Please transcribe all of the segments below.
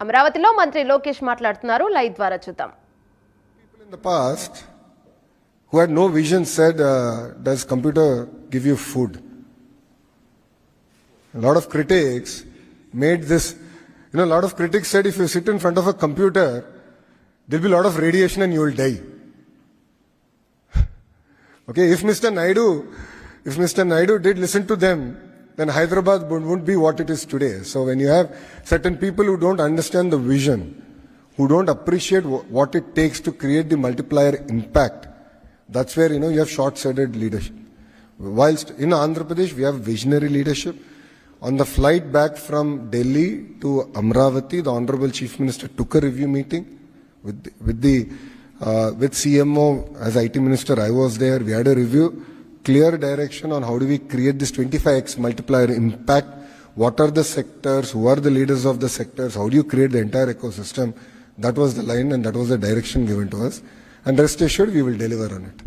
అమరావతిలో మంత్రి లోకేష్ మాట్లాడుతున్నారు లైవ్ ద్వారా చూద్దాం People in the past who had no vision said, uh, Does computer give you food? A lot of critics made this, you know, a lot of critics said if you sit in front of a computer, there'll be a lot of radiation and you will die. okay, if Mr. Naidu, if Mr. Then Hyderabad would- wouldn't be what it is today. So when you have certain people who don't understand the vision, who don't appreciate wh- what it takes to create the multiplier impact, that's where you know you have short-sighted leadership. Whilst in Andhra Pradesh we have visionary leadership. On the flight back from Delhi to Amravati, the Honorable Chief Minister took a review meeting with the, with the uh, with CMO as IT Minister. I was there. We had a review, clear direction on how do we create this 25x multiplier impact. What are the sectors? Who are the leaders of the sectors? How do you create the entire ecosystem? That was the line and that was the direction given to us. And rest assured, we will deliver on it.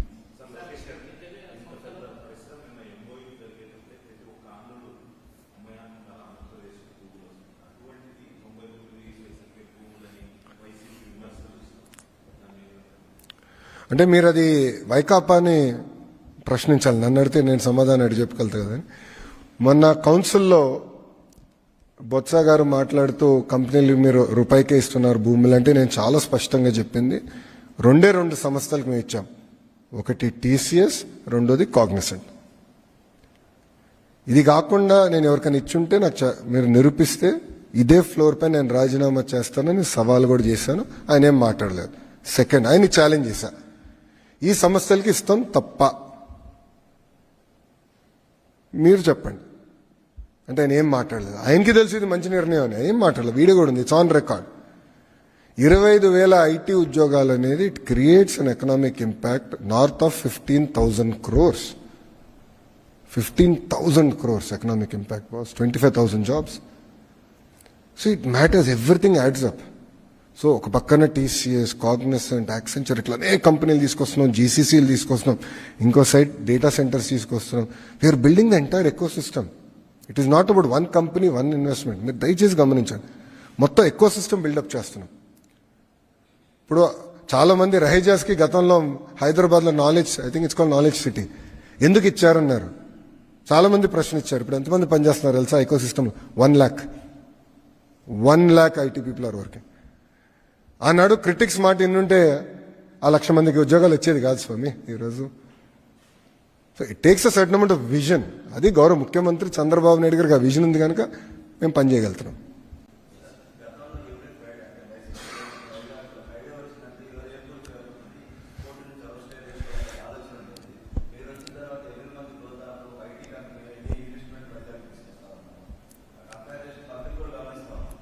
అంటే మీరు అది వైకాపాని ప్రశ్నించాలి. నన్ను అడిగితే నేను సమాధానం అడిగి చెప్పగలుగుతా కదా మొన్న కౌన్సిల్లో బొత్స గారు మాట్లాడుతూ కంపెనీలు మీరు రూపాయికే ఇస్తున్నారు భూములు అంటే నేను చాలా స్పష్టంగా చెప్పింది. రెండే రెండు సంస్థలకు మేము ఇచ్చాం. ఒకటి టీసీఎస్ రెండోది కాగ్నిసెంట్. ఇది కాకుండా నేను ఎవరికైనా ఇచ్చుంటే నాకు చ- మీరు నిరూపిస్తే ఇదే ఫ్లోర్ పై నేను రాజీనామా చేస్తానని సవాల్ కూడా చేశాను. ఆయన ఏం మాట్లాడలేదు. సెకండ్ ఆయన ఛాలెంజ్ చేశా. ఈ సంస్థలకి ఇస్తాం తప్ప. మీరు చెప్పండి. అంటే ఆయన ఏం మాట్లాడలేదు. ఆయనకి తెలిసి ఇది మంచి నిర్ణయం అని. ఏం మాట్లాడలేదు. వీడియో కూడా ఉంది. ఇట్స్ ఆన్ రికార్డ్ ఇరవై ఐదు వేల ఐటీ ఉద్యోగాలు అనేది it creates an economic impact north of fifteen thousand crores fifteen thousand crores economic impact was twenty five thousand jobs so it matters everything adds up so ఒక పక్కన TCS కాగ్నెసెంట్ Accenture ఇట్లా అనేక కంపెనీలు తీసుకొస్తున్నాం జీసీసీలు తీసుకొస్తున్నాం ఇంకో సైడ్ డేటా సెంటర్స్ తీసుకొస్తున్నాం. We're building the entire ecosystem it is not about one company one investment మీరు దయచేసి గమనించండి. మొత్తం ఎకో సిస్టమ్ బిల్డప్ చేస్తున్నాం. ఇప్పుడు చాలామంది రహేజాస్కి గతంలో హైదరాబాద్లో knowledge I think it's call knowledge city ఎందుకు ఇచ్చారన్నారు? చాలా మంది ప్రశ్న ఇచ్చారు ఇప్పుడు ఎంతమంది పనిచేస్తున్నారు తెలుసా ecosystem one lakh one lakh IT people are working ఆనాడు క్రిటిక్స్ మాట ఎన్నుంటే ఆ లక్ష మందికి ఉద్యోగాలు వచ్చేది కాదు స్వామి ఈరోజు. So it takes a certain amount of vision అది గౌరవ ముఖ్యమంత్రి చంద్రబాబు నాయుడు గారికి ఆ విజన్ ఉంది కనుక మేము పనిచేయగలుగుతున్నాం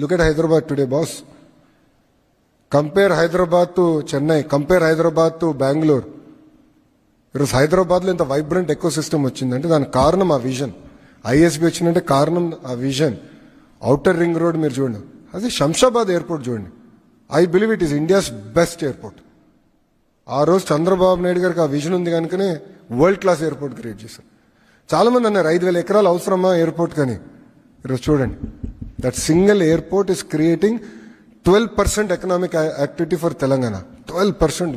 Look at Hyderabad today boss compare Hyderabad to Chennai compare Hyderabad to Bengaluru ఈరోజు హైదరాబాద్లో ఇంత వైబ్రెంట్ ఎకో సిస్టమ్ వచ్చిందంటే దానికి కారణం ఆ విజన్ ఐఎస్బి వచ్చిందంటే కారణం ఆ విజన్ అవుటర్ రింగ్ రోడ్ మీరు చూడండి. అది శంషాబాద్ ఎయిర్పోర్ట్ చూడండి. I believe it is India's best airport ఆ రోజు చంద్రబాబు నాయుడు గారికి ఆ విజన్ ఉంది కనుకనే వరల్డ్ క్లాస్ ఎయిర్పోర్ట్ క్రియేట్ చేశారు. చాలామంది అన్నారు ఐదు వేల ఎకరాలు అవసరమా ఎయిర్పోర్ట్ కానీ? ఈరోజు చూడండి. That single airport is creating 12% economic activity for Telangana. 12%.